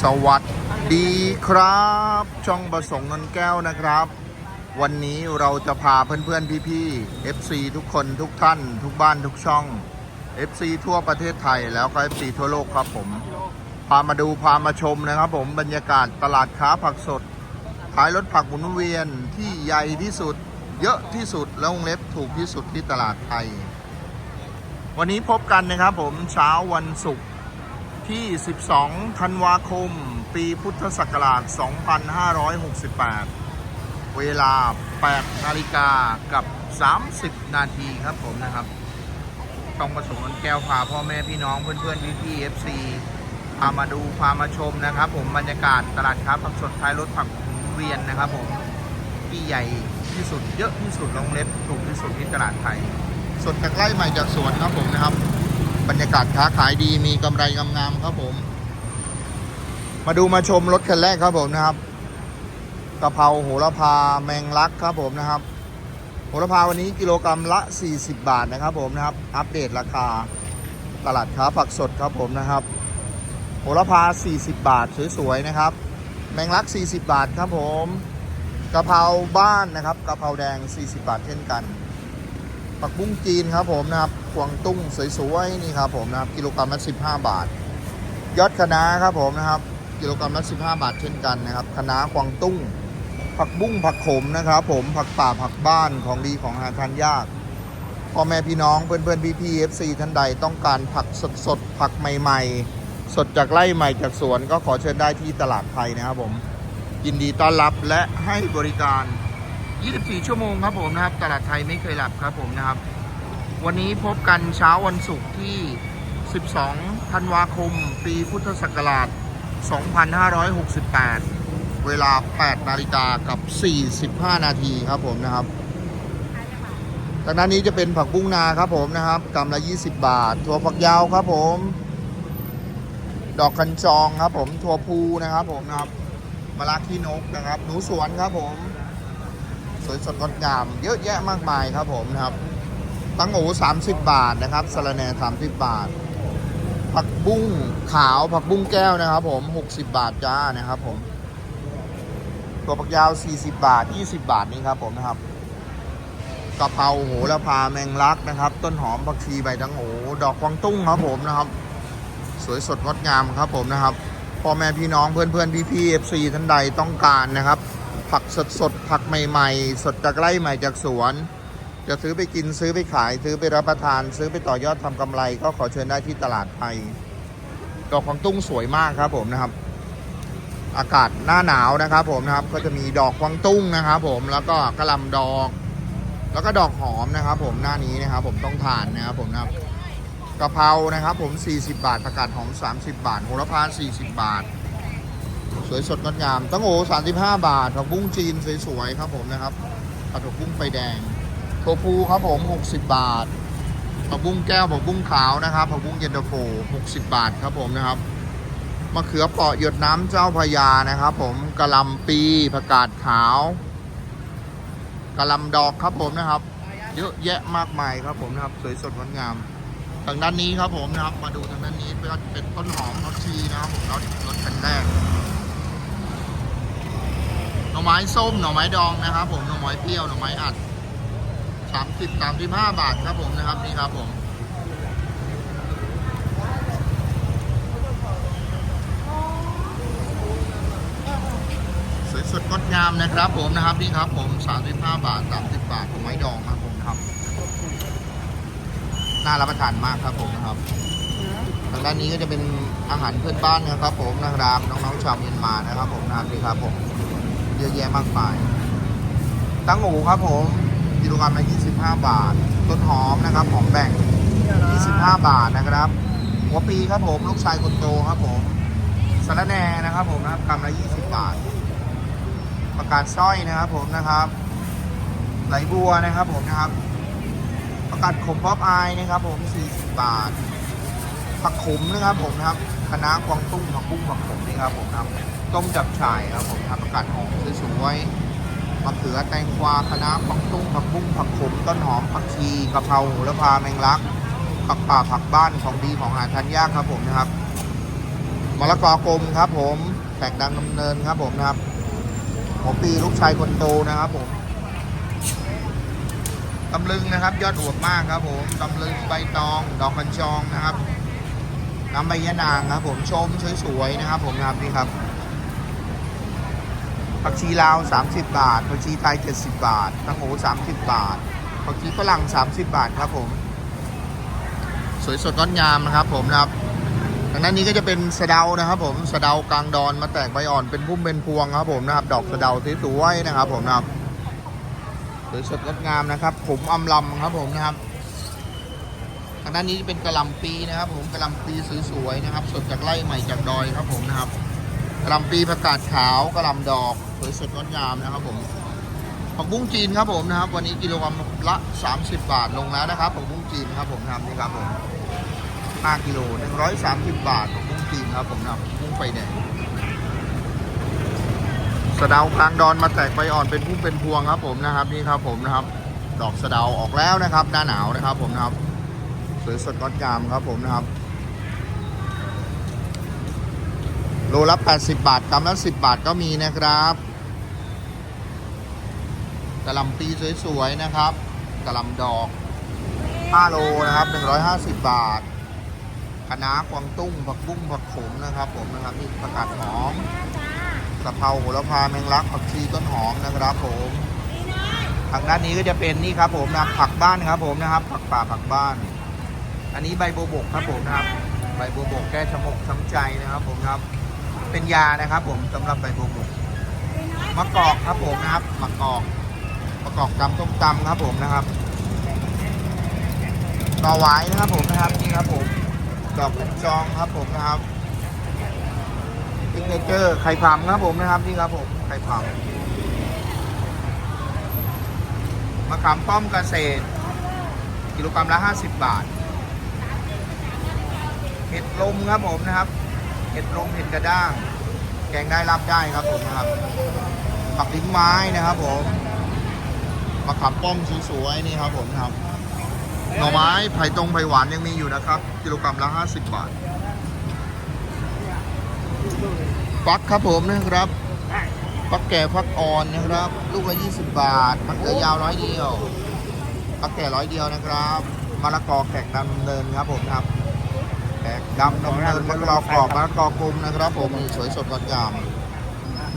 สวัสดีครับ ช่องประสงค์นนแก้วนะครับ วันนี้เราจะพาเพื่อนๆ พี่ๆ FC ทุกคนทุกท่าน ทุกบ้านทุกช่อง FC ทั่วประเทศไทยแล้วก็ FC ทั่วโลกครับผม พามาดูพามาชมนะครับผมบรรยากาศตลาดค้าผักสด ขายรถผักหมุนเวียนที่ใหญ่ที่สุด เยอะที่สุดแล้ววงเล็บถูกที่สุดที่ตลาดไทย วันนี้พบกันนะครับผมเช้าวันศุกร์ ที่ 12 ธันวาคม ปีพุทธศักราช 2568 เวลา 8 นาฬิกากับ 30 นาทีครับผมนะครับ ต้องประสงค์นนแก้วพาพ่อแม่พี่น้องเพื่อนๆพี่ๆ FC พามาดูพามาชมนะครับ ผมบรรยากาศตลาดค้าผักสดท้ายรถผักเวียนนะครับผมที่ใหญ่ที่สุดเยอะที่สุดลงเล็บถูกที่สุดที่ตลาดไทย สดจากไร่ใหม่จากสวนครับผมนะครับ บรรยากาศค้าขายดีมีกำไรงามๆครับผม มาดูมาชมรถคันแรกครับผมนะครับกะเพราโหระพาแมงลักครับผมนะครับ โหระพาวันนี้กิโลกรัมละ 40 บาทนะครับผมนะครับ อัปเดตราคาตลาดค้าผักสดครับผมนะครับ โหระพา 40 บาทสวยๆนะครับ แมงลัก 40 บาทครับผมกะเพราบ้านนะครับกะเพราแดง 40 บาทเช่นกัน ผักบุ้งจีนครับผมนะครับ กวางตุ้งสวยๆนี่ครับผมนะครับกิโลกรัมละ15 บาท ยอดคะน้าครับผมนะครับกิโลกรัมละ15 บาทเช่นกันนะครับคะน้ากวางตุ้ง ผักบุ้งผักขมนะครับผมผักป่าผักบ้านของดีของหาทานยากพ่อแม่พี่น้องเพื่อนๆพี่ๆเอฟซีท่านใดต้องการผักสดๆผักใหม่ ๆ สดจากไร่ใหม่จากสวนก็ขอเชิญได้ที่ตลาดไทยนะครับผมยินดีต้อนรับและให้บริการ 24 ชั่วโมงครับผมนะครับ ตลาดไทยไม่เคยหลับครับผมนะครับ วันนี้พบกันเช้าวันศุกร์ที่ 12 ธันวาคม ปีพุทธศักราช 2568 เวลา 8 นาฬิกากับ 45 นาทีครับผมนะครับทางด้านนี้จะเป็นผักบุ้งนาครับผมนะครับกำละ 20 บาท ถั่วฝักยาวครับผม ดอกคันจองครับผมถั่วพูนะครับผมนะครับมะระขี้นกนะครับ หนูสวนครับผม สวยสดงดงาม เยอะแยะมากมายครับผมนะครับ ตั้งโอ30 บาทนะครับสะระแหน่30 บาท ผักบุ้งขาวผักบุ้งแก้วนะครับผม 60 บาทจ้านะครับผมตัวผักยาว 40 บาท 20 บาทนี่ครับผมนะครับกะเพราโหระพาแมงลักนะครับ ต้นหอมผักชีใบตังโหดอกกวางตุ้งครับผมนะครับ สวยสดงดงามครับผมนะครับพ่อแม่พี่น้องเพื่อนเพื่อนพี่พี่เอฟซีท่านใดต้องการนะครับ ผักสดสดผักใหม่ ๆ สดจากไร่ใหม่จากสวน จะซื้อไปกินซื้อไปขายซื้อไปรับประทาน ซื้อไปต่อยอดทำกำไร ก็ขอเชิญได้ที่ตลาดไทยดอกของตุ้งสวยมากครับผมนะครับ อากาศหน้าหนาวนะครับผมนะครับ ก็จะมีดอกกวางตุ้งนะครับ ผมแล้วก็กระลำดอก แล้วก็ดอกหอมนะครับ ผมหน้านี้นะครับ ผมต้องทานนะครับผมนะครับกะเพรานะครับ ผม 40 บาทผักกาดหอม 30 บาทโหระพา40 บาท สวยสดงดงามตั้งโอ35 บาทผักบุ้งจีนสวยๆครับผมนะครับผัดผักบุ้งไฟแดง โทฟูครับผม 60 บาทผักบุ้งแก้วผักบุ้งขาวนะครับผักบุ้งเย็นตาโฟ60 บาทครับผมนะครับมะเขือเปราะหยดน้ำเจ้าพระยานะครับ ผมกะลำปีผักกาดขาวกะลำดอกครับผมนะครับ เยอะแยะมากมายครับผมนะครับ สวยสดงดงาม ทางด้านนี้ครับผมนะครับ มาดูทางด้านนี้เป็นต้นหอมรสชีนะครับผมเรสรสคันแรกหน่อไม้ส้มหน่อไม้ดองนะครับ ผมหน่อไม้เปรี้ยวหน่อไม้อัด สามสิบสามสิบห้าบาทครับผมนะครับนี่ครับผมสวยสดงดงามนะครับผมนะครับนี่ครับผมสามสิบห้าบาทสามสิบบาทผมไม้ดองครับผมครับน่ารับประทานมากครับผมนะครับทางด้านนี้ก็จะเป็นอาหารเพื่อนบ้านนะครับผมนะครับน้องๆชาวเมียนมานะครับผมนะครับนี่ครับผมเยอะแยะมากมายตั้งหมูครับผม กิโลกรัมละ25 บาท ต้นหอมนะครับหอมแบ่ง 25 บาทนะครับ หัวปีครับผมลูกชายคนโตครับผมสารแน่นะครับผมนะครับกรัมละ20 บาท ประกาศสร้อยนะครับผมนะครับ ไหลบัวนะครับผมนะครับ ประกาศขมป๊อปอายนะครับผม 40 บาท ผักขมนะครับผมนะครับคณะกวางตุ้งผักบุ้งผักขมนี่ครับผมนะครับต้มจับฉ่ายครับผมทำประกาศหอมสวยๆ มะเขือแตงกวาคะน้าผักตุ้งผักบุ้งผักขมต้นหอมผักชีกะเพราโหระพาแมงลักผักป่าผักบ้านของดีของอาหาทานยากครับผมนะครับมะละกอกลมครับ ผมแขกดังดำเนินครับผมนะครับหัวปีลูกชายคนโตนะครับผมตำลึงนะครับ ยอดอวบมากครับผมตำลึงใบตอง ดอกกัญชองนะครับน้ำใบยะนางครับ ผมชมสวยๆนะครับ ผมนะครับนี่ครับ ผักชีลาว 30 บาทผักชีไทย 70 บาทตังโห30 บาทผักชีฝรั่ง 30 บาทครับผม สวยสดงดงามนะครับผมนะครับทางด้านนี้ก็จะเป็นสะเดานะครับ ผมสะเดากลางดอนมาแตกใบอ่อนเป็นพุ่มเป็นพวงครับผมนะครับ ดอกสะเดาสวยๆนะครับ ผมนะครับสวยสดงดงามนะครับ ผมอำลำครับผมนะครับ ทางด้านนี้จะเป็นกระลำปีนะครับ ผมกระลำปีสวยๆนะครับ สดจากไร่ใหม่จากดอยครับผมนะครับ กระลำปีประกาศขาวกระลำดอกสวยสดงดงามนะครับผมผักบุ้งจีนครับผมนะครับ วันนี้กิโลกรัมละ 30 บาทลงแล้วนะครับผักบุ้งจีนครับผมทำนี่ครับผม5กิโล130 บาทผักบุ้งจีนครับผมนะบบุ้งไฟแดงสะเดากลางดอนมาแตกใบอ่อนเป็นพุ่มเป็นพวงครับผมนะครับนี่ครับผมนะครับ ดอกสะเดาออกแล้วนะครับ หน้าหนาวนะครับผมนะครับสวยสดงดงามครับผมนะครับ โลละ 80 บาทกรัมละ 10 บาทก็มีนะครับกระลำปีสวยๆนะครับกระลำดอก5โลนะครับ 150 บาทคะน้ากวางตุ้งผักบุ้งผักขมนะครับ ผมนะครับนี่ผักกาดหอมกะเพราโหระพาแมงลักผักชีต้นหอมนะครับผมทางด้านนี้ก็จะเป็นนี่ครับผมนะผักบ้านครับผมนะครับผักป่าผักบ้าน อันนี้ใบโบบกครับผมนะครับ ใบโบบกแก้ชมกช้ำใจนะครับผมครับ เป็นยานะครับ ผมสำหรับใบบัวบกมะกอกครับผมนะครับมะกอกมะกอกตำต้มตำครับผมนะครับต่อไว้นะครับผมนะครับนี่ครับผมดอกกุญจองครับผมนะครับซิกเนเจอร์ไข่พำครับผมนะครับนี่ครับผมไข่พำมะขามป้อมเกษตร กิโลกรัมละ 50 บาทเห็ดลมครับผมนะครับ เห็ดลมเห็ดกระด้าง แกงได้รับได้ครับผมนะครับผักลิ้นไม้นะครับผมมะขามป้อมสวยๆนี่ครับผมครับหน่อไม้ไผ่ตรงไผ่หวานยังมีอยู่นะครับ กิโลกรัมละ 50 บาทฟักครับผมนะครับฟักแก่ฟักอ่อนนะครับ ลูกละ 20 บาทฟักเขือยาวร้อยเดียวฟักแก่ร้อยเดียวนะครับมะละกอแขกดำเนินครับผมครับ ดำดำเนินมะละกอกรอบมะละกอกลมนะครับผมสวยสดงดงาม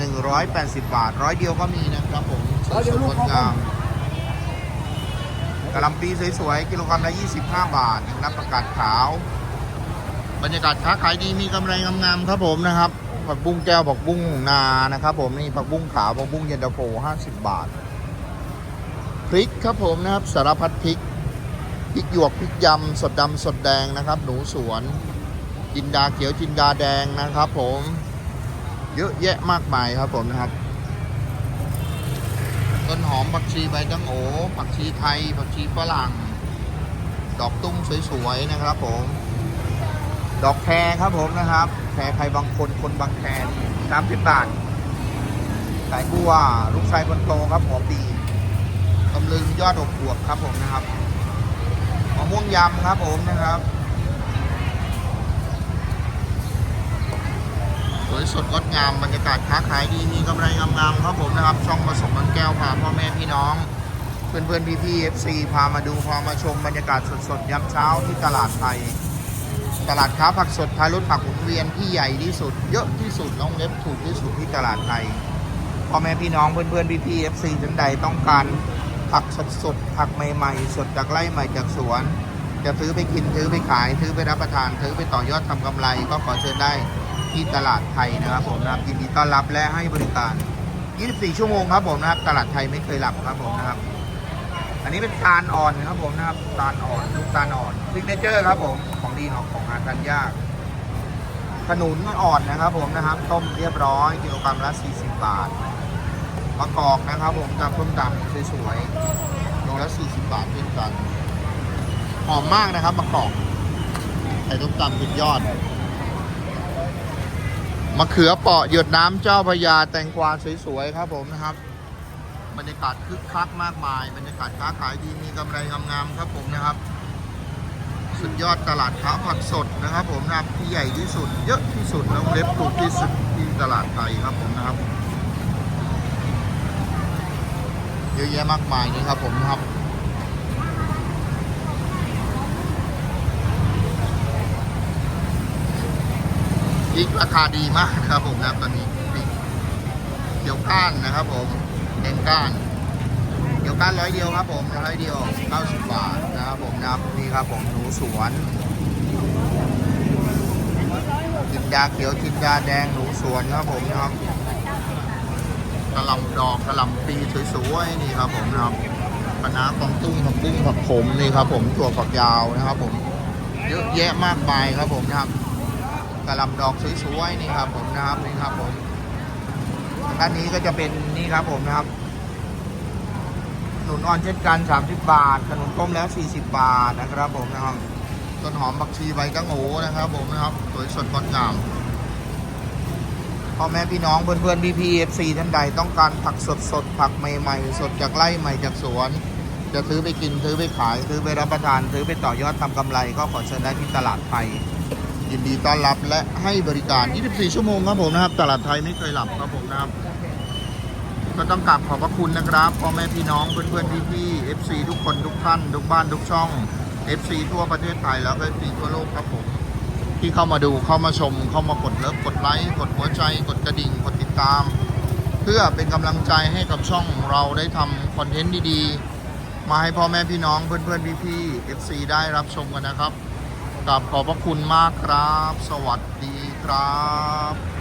180 บาทร้อยเดียวก็มีนะครับผมสวยสดงดงามกะลำปีสวยๆกิโลกรัมละ 25 บาทนะครับประกาศขาว บรรยากาศค้าขายดีมีกำไรงามๆครับผมนะครับผักบุ้งแก้วผักบุ้งนานะครับ ผมนี่ผักบุ้งขาวผักบุ้งเย็นตาโฟ50 บาทพริกครับผมนะครับสารพัดพริก พริกหยวกพริกยำสดดำสดแดงนะครับ หนูสวน จินดาเขียวจินดาแดงนะครับ ผมเยอะแยะมากมายครับผมนะครับ ต้นหอมผักชีใบจังโอผักชีไทยผักชีฝรั่ง ดอกตุ้งสวยๆนะครับ ผม ดอกแครครับผมนะครับแครใครบางคนคนบางแครสามสิบบาทสายบัวลูกชายคนโตครับหัวปีตำลึงยอดอกบวบครับผมนะครับ ยำครับผมนะครับ สวยสดงดงามบรรยากาศค้าขายดีมีกำไรงามๆครับผมนะครับ ช่องผสมมันแก้วพาพ่อแม่พี่น้อง เพื่อนเพื่อนพี่พี่เอฟซีพามาดูพามาชมบรรยากาศสดๆยามเช้าที่ตลาดไทยตลาดค้าผักสดท้ายรถผักหมุนเวียนที่ใหญ่ที่สุด เยอะที่สุดน้องเล็บถูกที่สุดที่ตลาดไทยพ่อแม่พี่น้องเพื่อนเพื่อนพี่พี่เอฟซีท่านใดต้องการผักสดๆผักใหม่ๆ สดจากไร่ใหม่จากสวน จะซื้อไปกินซื้อไปขาย ซื้อไปรับประทาน ซื้อไปต่อยอดทำกำไร ก็ขอเชิญได้ที่ตลาดไทยนะครับผมนะครับยินดีต้อนรับและให้บริการ 24 ชั่วโมงครับผมนะครับ ตลาดไทยไม่เคยหลับครับผมนะครับ อันนี้เป็นตาลอ่อนครับผมนะครับตาลอ่อนลูกตาลอ่อนซิกเนเจอร์ครับผมของดีของของอาทานยากขนุนอ่อนนะครับ ผมนะครับ ต้มเรียบร้อยกิโลกรัมละ 40 บาทมะกอกนะครับ ผมกับต้มตำสวยๆโลละ 40 บาทเช่นกัน หอมมากนะครับมะกอกใส่ต้มตำสุดยอดมะเขือเปาะหยดน้ำเจ้าพระยาแตงกวาสวยๆครับผมนะครับ บรรยากาศคึกคักมากมาย บรรยากาศค้าขายดีมีกำไรงามๆครับผมนะครับ สุดยอดตลาดค้าผักสดนะครับผมนะครับที่ใหญ่ที่สุด เยอะที่สุดแล้วเล็บถูกที่สุดที่ตลาดไทยครับผมนะครับ เยอะแยะมากมายนี่ครับผมนะครับ พริกราคาดีมากนะครับผมนะครับตอนนี้พริกเขียวก้านนะครับผมแดงก้านเขียวก้านร้อยเดียวครับผมร้อยเดียว90บาทนะครับผมนะครับนี่ครับผมหนูสวนจินดาเขียวจินดาแดงหนูสวนครับผมนะครับกระหลำดอกกระหลำปีสวยๆนี่ครับผมนะครับคณะกองตุ้งผักบุ้งผักขมนี่ครับผมถั่วฝักยาวนะครับผมเยอะแยะมากมายครับผมนะครับ กระหลำดอกสวยๆนี่ครับผมนะครับนี่ครับผมด้านนี้ก็จะเป็นนี่ครับผมนะครับขนุนอ่อนเช่นกัน 30 บาทขนมต้มแล้ว 40 บาทนะครับผมนะครับต้นหอมบักชีใบกังโหนะครับผมนะครับสวยสดงดงามพ่อแม่พี่น้องเพื่อนๆพี่พีเอฟซีท่านใดต้องการผักสดสดๆผักใหม่ๆ สดจากไร่ใหม่จากสวน จะซื้อไปกินซื้อไปขาย ซื้อไปรับประทาน ซื้อไปต่อยอดทำกำไรก็ขอเชิญได้ที่ตลาดไทย ยินดีต้อนรับและให้บริการ 24 ชั่วโมงครับผมนะครับ ตลาดไทยไม่เคยหลับครับผมนะครับ ก็ต้องกราบขอบพระคุณนะครับพ่อแม่พี่น้องเพื่อนๆพี่ๆ FC ทุกคนทุกท่าน ทุกบ้านทุกช่อง FC ทั่วประเทศไทยแล้วก็ FC ทั่วโลกครับผม ที่เข้ามาดูเข้ามาชม เข้ามากดเลิฟกดไลค์กดหัวใจ กดกระดิ่งกดติดตาม เพื่อเป็นกำลังใจให้กับช่องเราได้ทำคอนเทนต์ดีๆ มาให้พ่อแม่พี่น้องเพื่อนๆพี่ๆ FC ได้รับชมกันนะครับ กับขอบพระคุณมากครับ สวัสดีครับ